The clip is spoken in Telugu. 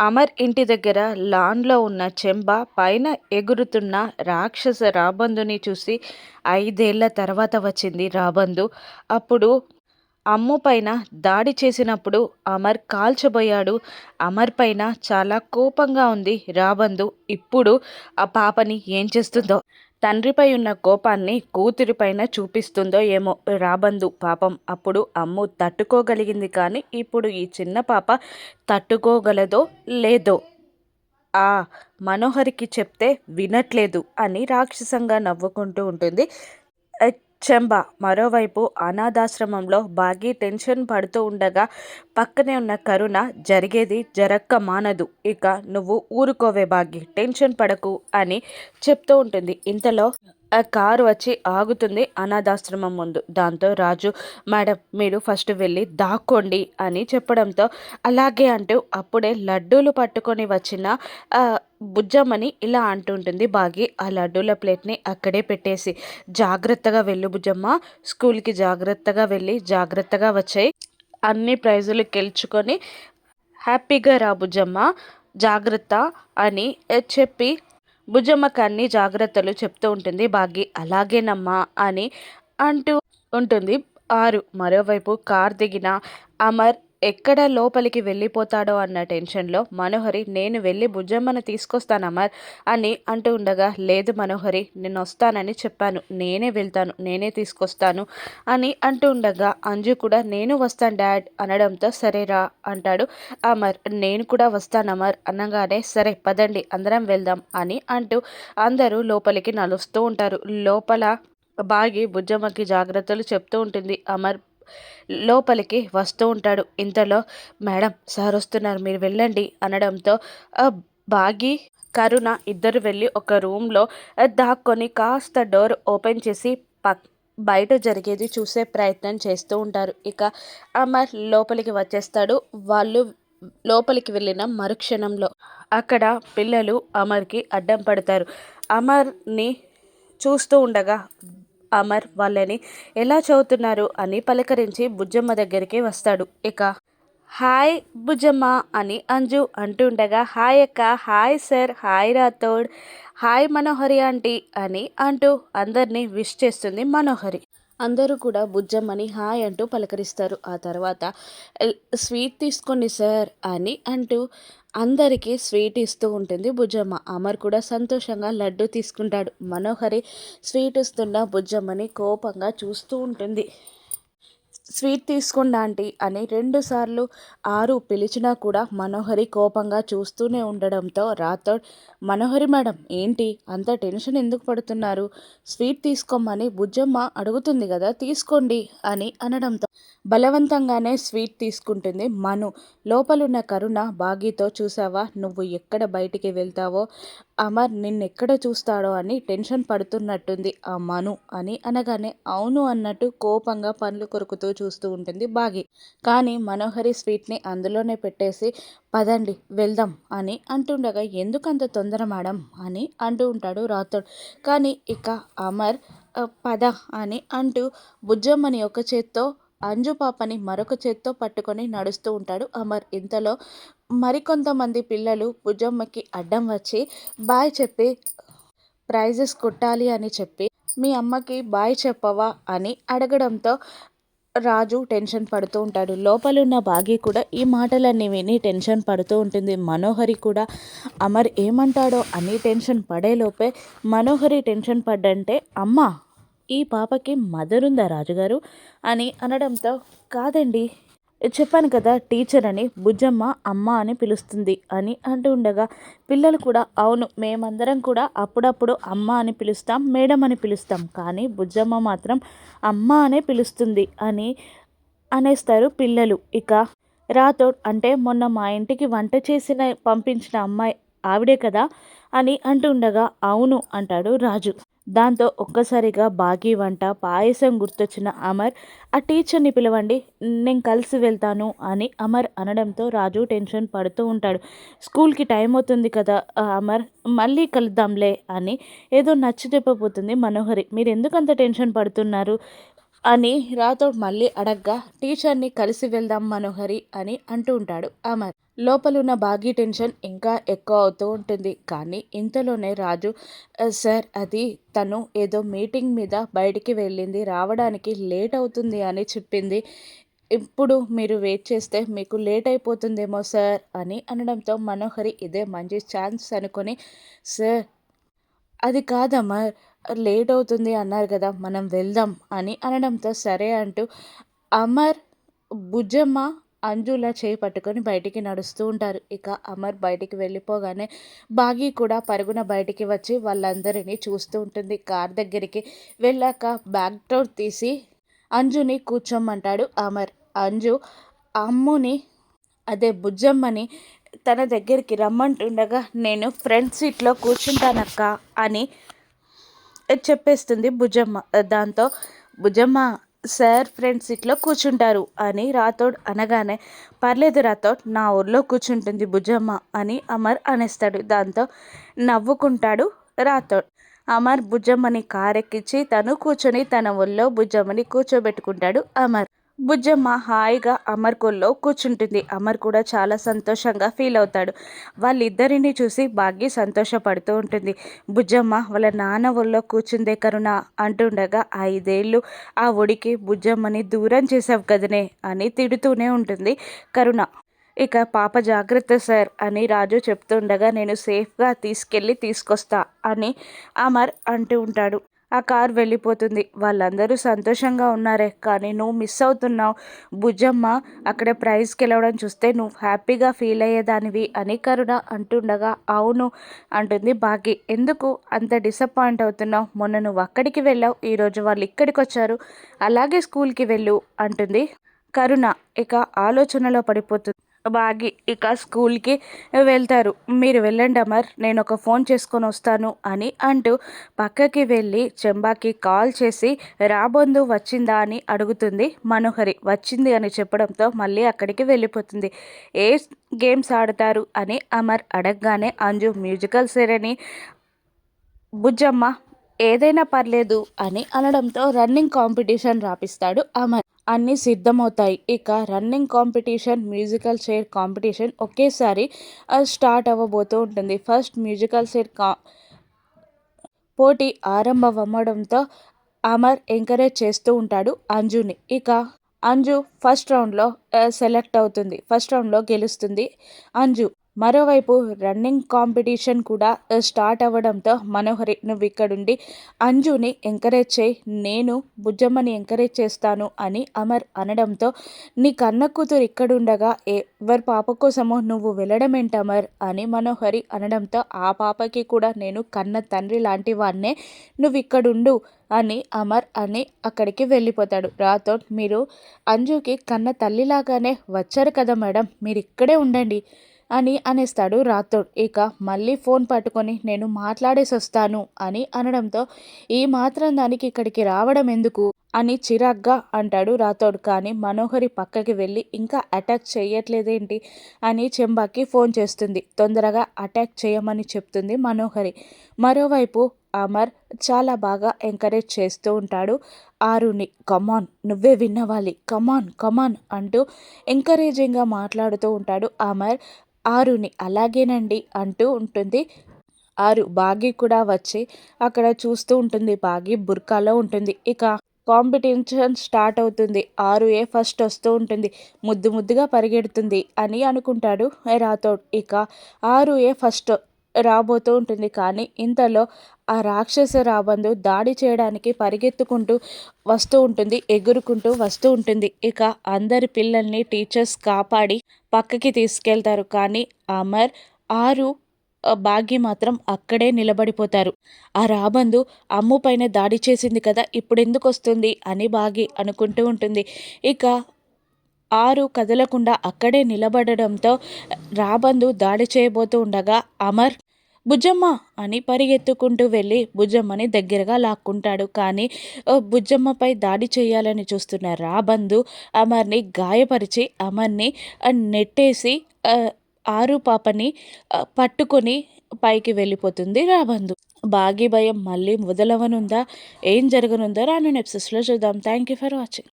అమర్ ఇంటి దగ్గర లాన్లో ఉన్న చెంబ పైన ఎగురుతున్న రాక్షస రాబందుని చూసి ఐదేళ్ళ తర్వాత వచ్చింది రాబందు. అప్పుడు అమ్ము పైన దాడి చేసినప్పుడు అమర్ కాల్చబోయాడు. అమర్ పైన చాలా కోపంగా ఉంది రాబందు. ఇప్పుడు ఆ పాపని ఏం చేస్తుందో తండ్రిపై ఉన్న కోపాన్ని కూతురిపైన చూపిస్తుందో ఏమో రాబందు పాపం. అప్పుడు అమ్ము తట్టుకోగలిగింది కానీ ఇప్పుడు ఈ చిన్న పాప తట్టుకోగలదో లేదో ఆ మనోహరికి చెప్తే వినట్లేదు అని రాక్షసంగా నవ్వుకుంటూ ఉంటుంది. చెంబ మరోవైపు అనాథాశ్రమంలో బాగి టెన్షన్ పడుతూ ఉండగా పక్కనే ఉన్న కరుణ జరిగేది జరక్క మానదు. ఇక నువ్వు ఊరుకోవే బాగి టెన్షన్ పడకు అని చెప్తూ ఉంటుంది. ఇంతలో ఆ కారు వచ్చి ఆగుతుంది అనాథాశ్రమం ముందు. దాంతో రాజు మేడం మీరు ఫస్ట్ వెళ్ళి దాక్కోండి అని చెప్పడంతో అలాగే అంటూ అప్పుడే లడ్డూలు పట్టుకొని వచ్చిన బుజ్జమ్మని ఇలా అంటుంటుంది బాగి ఆ లడ్డూల ప్లేట్ని అక్కడే పెట్టేసి జాగ్రత్తగా వెళ్ళు బుజ్జమ్మ. స్కూల్కి జాగ్రత్తగా వెళ్ళి జాగ్రత్తగా వచ్చాయి. అన్ని ప్రైజులు గెలుచుకొని హ్యాపీగా రా బుజ్జమ్మ. జాగ్రత్త అని చెప్పి భుజమ్మకు అన్ని జాగ్రత్తలు చెప్తూ ఉంటుంది. బాగి అలాగేనమ్మా అని అంటూ ఉంటుంది. ఆరు మరోవైపు కార్ దిగిన అమర్ ఎక్కడ లోపలికి వెళ్ళిపోతాడో అన్న టెన్షన్లో మనోహరి నేను వెళ్ళి బుజ్జమ్మను తీసుకొస్తాను అమర్ అని అంటూ ఉండగా లేదు మనోహరి నేను వస్తానని చెప్పాను. నేనే వెళ్తాను. నేనే తీసుకొస్తాను అని అంటూ ఉండగా అంజు కూడా నేను వస్తాను డాడ్ అనడంతో సరేరా అంటాడు అమర్. నేను కూడా వస్తాను అమర్ అనగానే సరే పదండి అందరం వెళ్దాం అని అంటూ అందరూ లోపలికి నలుస్తూ ఉంటారు. లోపల బాగి బుజ్జమ్మకి జాగ్రత్తలు చెప్తూ ఉంటుంది అమర్. లోపలికి వస్తూ ఉంటాడు. ఇంతలో మేడం సార్ వస్తున్నారు మీరు వెళ్ళండి అనడంతో బాగి కరుణ ఇద్దరు వెళ్ళి ఒక రూమ్లో దాక్కొని కాస్త డోర్ ఓపెన్ చేసి పక్ బయట జరిగేది చూసే ప్రయత్నం చేస్తూ ఉంటారు. ఇక అమర్ లోపలికి వచ్చేస్తాడు. వాళ్ళు లోపలికి వెళ్ళిన మరుక్షణంలో అక్కడ పిల్లలు అమర్కి అడ్డం పడతారు. అమర్ని చూస్తూ ఉండగా అమర్ వాళ్ళని ఎలా చదువుతున్నారు అని పలకరించి బుజ్జమ్మ దగ్గరికి వస్తాడు. ఇక హాయ్ బుజ్జమ్మ అని అంజు అంటుండగా హాయ్ అక్క hi sir hi Rathod hi Manohari aunty అని అంటూ అందరినీ విష్ చేస్తుంది మనోహరి. అందరూ కూడా బుజ్జమ్మని హాయ్ అంటూ పలకరిస్తారు. ఆ తర్వాత స్వీట్ తీసుకోండి సార్ అని అంటూ అందరికీ స్వీట్ ఇస్తూ ఉంటుంది. బుజ్జమ్మ అమర్ కూడా సంతోషంగా లడ్డు తీసుకుంటాడు. మనోహరి స్వీట్ ఇస్తున్న బుజ్జమ్మని కోపంగా చూస్తూ ఉంటుంది. స్వీట్ తీసుకోండి ఆంటీ అని రెండుసార్లు ఆరు పిలిచినా కూడా మనోహరి కోపంగా చూస్తూనే ఉండడంతో రాథోడ్ మనోహరి మేడం ఏంటి? అంత టెన్షన్ ఎందుకు పడుతున్నారు? స్వీట్ తీసుకోమని బుజ్జమ్మ అడుగుతుంది కదా తీసుకోండి అని అనడంతో బలవంతంగానే స్వీట్ తీసుకుంటుంది మను. లోపలున్న కరుణ బాగీతో చూసావా? నువ్వు ఎక్కడ బయటికి వెళ్తావో అమర్ నిన్నెక్కడ చూస్తాడో అని టెన్షన్ పడుతున్నట్టుంది ఆ మను అని అనగానే అవును అన్నట్టు కోపంగా పండ్లు కొరుకుతూ చూస్తూ ఉంటుంది బాగి. కానీ మనోహరి స్వీట్ని అందులోనే పెట్టేసి పదండి వెళ్దాం అని అంటుండగా ఎందుకంత తొందర మేడం అని అంటూ ఉంటాడు రాథోడ్. కానీ ఇక అమర్ పద అని అంటూ బుజ్జమ్మని ఒక చేత్తో అంజు పాపని మరొక చేత్తో పట్టుకొని నడుస్తూ ఉంటాడు అమర్. ఇంతలో మరికొంతమంది పిల్లలు భుజమ్మకి అడ్డం వచ్చి బాయ్ చెప్పి ప్రైజెస్ కొట్టాలి అని చెప్పి మీ అమ్మకి బాయ్ చెప్పవా? అని అడగడంతో రాజు టెన్షన్ పడుతూ ఉంటాడు. లోపలున్న బాగి కూడా ఈ మాటలన్నీ విని టెన్షన్ పడుతూ ఉంటుంది. మనోహరి కూడా అమర్ ఏమంటాడో అని టెన్షన్ పడేలోపే మనోహరి టెన్షన్ పడ్డంటే అమ్మ ఈ పాపకి మదర్ ఉందా రాజుగారు? అని అనడంతో కాదండి. చెప్పాను కదా టీచర్ అని బుజ్జమ్మ అమ్మ అని పిలుస్తుంది అని అంటూ ఉండగా పిల్లలు కూడా అవును మేమందరం కూడా అప్పుడప్పుడు అమ్మ అని పిలుస్తాం మేడం అని పిలుస్తాం కానీ బుజ్జమ్మ మాత్రం అమ్మ అనే పిలుస్తుంది అని అనేస్తారు పిల్లలు. ఇక రాథోడ్ అంటే మొన్న మా ఇంటికి వంట చేసిన పంపించిన అమ్మాయి ఆవిడే కదా అని అంటుండగా అవును అంటాడు రాజు. దాంతో ఒక్కసారిగా బాగీ వంట పాయసం గుర్తొచ్చిన అమర్ ఆ టీచర్ని పిలవండి నేను కలిసి వెళ్తాను అని అమర్ అనడంతో రాజు టెన్షన్ పడుతూ ఉంటాడు. స్కూల్కి టైం అవుతుంది కదా అమర్ మళ్ళీ కలుద్దాంలే అని ఏదో నచ్చి చెప్పబోతుంది మనోహరి. మీరు ఎందుకంత టెన్షన్ పడుతున్నారు? అని రాథోడ్ మళ్ళీ అడగ్గా టీచర్ని కలిసి వెళ్దాం మనోహరి అని అంటూ ఉంటాడు అమర్ లోపలున్న బాగీ టెన్షన్ ఇంకా ఎక్కువ అవుతూ ఉంటుంది. కానీ ఇంతలోనే రాజు సార్ అది తను ఏదో మీటింగ్ మీద బయటికి వెళ్ళింది రావడానికి లేట్ అవుతుంది అని చెప్పింది. ఇప్పుడు మీరు వెయిట్ చేస్తే మీకు లేట్ అయిపోతుందేమో సార్ అని అనడంతో మనోహరి ఇదే మంచి ఛాన్స్ అనుకొని సార్ అది కాదమ్మా లేట్ అవుతుంది అన్నారు కదా మనం వెళ్దాం అని అనడంతో సరే అంటూ అమర్ బుజ్జమ్మ అంజులా చేయి పట్టుకొని బయటికి నడుస్తూ ఉంటారు. ఇక అమర్ బయటికి వెళ్ళిపోగానే బాగి కూడా పరుగున బయటికి వచ్చి వాళ్ళందరినీ చూస్తూ ఉంటుంది. కార్ దగ్గరికి వెళ్ళాక బ్యాక్ డోర్ తీసి అంజుని కూర్చోమంటాడు అమర్. అంజు అమ్ముని అదే బుజ్జమ్మని తన దగ్గరికి రమ్మంటుండగా నేను ఫ్రంట్ సీట్లో కూర్చుంటానక్క అని చెప్పేస్తుంది భుజమ్మ. దాంతో భుజమ్మ సార్ ఫ్రెండ్ సీట్లో కూర్చుంటారు అని రాథోడ్ అనగానే పర్లేదు రాథోడ్ నా ఊర్లో కూర్చుంటుంది భుజమ్మ అని అమర్ అనేస్తాడు. దాంతో నవ్వుకుంటాడు రాథోడ్. అమర్ భుజమ్మని కారెక్కించి తను కూర్చొని తన ఒళ్ళో భుజమ్మని కూర్చోబెట్టుకుంటాడు అమర్. బుజ్జమ్మ హాయిగా అమర్ కొల్లో కూర్చుంటుంది. అమర్ కూడా చాలా సంతోషంగా ఫీల్ అవుతాడు. వాళ్ళిద్దరిని చూసి బాగి సంతోషపడుతూ ఉంటుంది. బుజ్జమ్మ వాళ్ళ నాన్న ఒళ్ళో కూర్చుందే కరుణ అంటుండగా ఐదేళ్ళు ఆ ఒడికి బుజ్జమ్మని దూరం చేసావు కదనే అని తిడుతూనే ఉంటుంది కరుణ. ఇక పాప జాగ్రత్త సార్ అని రాజు చెప్తుండగా నేను సేఫ్గా తీసుకెళ్ళి తీసుకొస్తా అని అమర్ అంటూ ఉంటాడు. ఆ కార్ వెళ్ళిపోతుంది. వాళ్ళందరూ సంతోషంగా ఉన్నారే. కానీ నువ్వు మిస్ అవుతున్నావు. భుజమ్మ అక్కడ ప్రైజ్కి వెళ్ళడం చూస్తే నువ్వు హ్యాపీగా ఫీల్ అయ్యేదానివి అని కరుణ అంటుండగా అవును అంటుంది బాకీ. ఎందుకు అంత డిసప్పాయింట్ అవుతున్నావు? మొన్న నువ్వు అక్కడికి వెళ్ళావు. ఈరోజు వాళ్ళు ఇక్కడికి వచ్చారు. అలాగే స్కూల్కి వెళ్ళు అంటుంది కరుణ. ఇక ఆలోచనలో పడిపోతుంది బాగి ఇక స్కూల్కి వెళ్తారు. మీరు వెళ్ళండి అమర్ నేను ఒక ఫోన్ చేసుకొని వస్తాను అని అంటూ పక్కకి వెళ్ళి చెంబాకి కాల్ చేసి రాబొందు వచ్చిందా? అని అడుగుతుంది మనోహరి. వచ్చింది అని చెప్పడంతో మళ్ళీ అక్కడికి వెళ్ళిపోతుంది. ఏ గేమ్స్ ఆడతారు? అని అమర్ అడగగానే అంజు మ్యూజికల్ సెరని బుజ్జమ్మ ఏదైనా పర్లేదు అని అనడంతో రన్నింగ్ కాంపిటీషన్ రాపిస్తాడు అమర్. అన్నీ సిద్ధమవుతాయి. ఇక running competition musical chair competition ఒకేసారి స్టార్ట్ అవ్వబోతూ ఉంటుంది. ఫస్ట్ మ్యూజికల్ చైర్ కా పోటీ ఆరంభమవ్వడంతో అమర్ ఎంకరేజ్ చేస్తూ ఉంటాడు అంజుని. ఇక అంజు ఫస్ట్ రౌండ్లో సెలెక్ట్ అవుతుంది. ఫస్ట్ రౌండ్లో గెలుస్తుంది అంజు. మరోవైపు రన్నింగ్ కాంపిటీషన్ కూడా స్టార్ట్ అవ్వడంతో మనోహరి నువ్వు ఇక్కడుండి అంజుని ఎంకరేజ్ చేయి నేను బుజ్జమ్మని ఎంకరేజ్ చేస్తాను అని అమర్ అనడంతో నీ కన్న కూతురు ఇక్కడుండగా ఎవరి పాప కోసమో నువ్వు వెళ్ళడం ఏంటి అమర్ అని మనోహరి అనడంతో ఆ పాపకి కూడా నేను కన్న తండ్రి లాంటి వాడినే నువ్వు ఇక్కడుండు అని అమర్ అని అక్కడికి వెళ్ళిపోతాడు. రాతో మీరు అంజుకి కన్న తల్లిలాగానే వచ్చారు కదా మేడం మీరు ఇక్కడే ఉండండి అని అనేస్తాడు రాథోడ్. ఇక మళ్ళీ ఫోన్ పట్టుకొని నేను మాట్లాడేసి వస్తాను అని అనడంతో ఈ మాత్రం దానికి ఇక్కడికి రావడం ఎందుకు అని చిరాగ్గా అంటాడు రాథోడ్. కానీ మనోహరి పక్కకి వెళ్ళి ఇంకా అటాక్ చేయట్లేదేంటి అని చెంబాకి ఫోన్ చేస్తుంది. తొందరగా అటాక్ చేయమని చెప్తుంది మనోహరి. మరోవైపు అమర్ చాలా బాగా ఎంకరేజ్ చేస్తూ ఉంటాడు ఆరుని. కమాన్ నువ్వే విన్నవాలి. కమాన్ కమాన్ అంటూ ఎంకరేజింగ్గా మాట్లాడుతూ ఉంటాడు అమర్. ఆరుని అలాగేనండి అంటూ ఉంటుంది. ఆరు బాగి కూడా వచ్చి అక్కడ చూస్తూ ఉంటుంది. బాగి బుర్కాలో ఉంటుంది. ఇక కాంపిటీషన్ స్టార్ట్ అవుతుంది. ఆరు ఏ ఫస్ట్ వస్తూ ఉంటుంది. ముద్దు ముద్దుగా పరిగెడుతుంది అని అనుకుంటాడు రాథోడ్ ఇక ఆరు ఏ ఫస్ట్ రాబోతూ ఉంటుంది. కానీ ఇంతలో ఆ రాక్షస రాబందు దాడి చేయడానికి పరిగెత్తుకుంటూ వస్తూ ఉంటుంది. ఎగురుకుంటూ వస్తూ ఉంటుంది. ఇక అందరి పిల్లల్ని టీచర్స్ కాపాడి పక్కకి తీసుకెళ్తారు. కానీ అమర్ ఆరు భాగ్య మాత్రం అక్కడే నిలబడిపోతారు. ఆ రాబందు అమ్ము పైన దాడి చేసింది కదా ఇప్పుడు ఎందుకు వస్తుంది అని బాగి అనుకుంటూ ఉంటుంది. ఇక ఆరు కదలకుండా అక్కడే నిలబడడంతో రాబందు దాడి చేయబోతూ ఉండగా అమర్ బుజ్జమ్మ అని పరిగెత్తుకుంటూ వెళ్ళి బుజ్జమ్మని దగ్గరగా లాక్కుంటాడు. కానీ బుజ్జమ్మపై దాడి చేయాలని చూస్తున్న రాబందు అమర్ని గాయపరిచి అమర్ని నెట్టేసి ఆరు పాపని పట్టుకొని పైకి వెళ్ళిపోతుంది రాబందు. బాగి భయం మళ్ళీ మొదలవనుందా ఏం జరగనుందో? రాను నెప్సెస్లో చూద్దాం. Thank you for watching.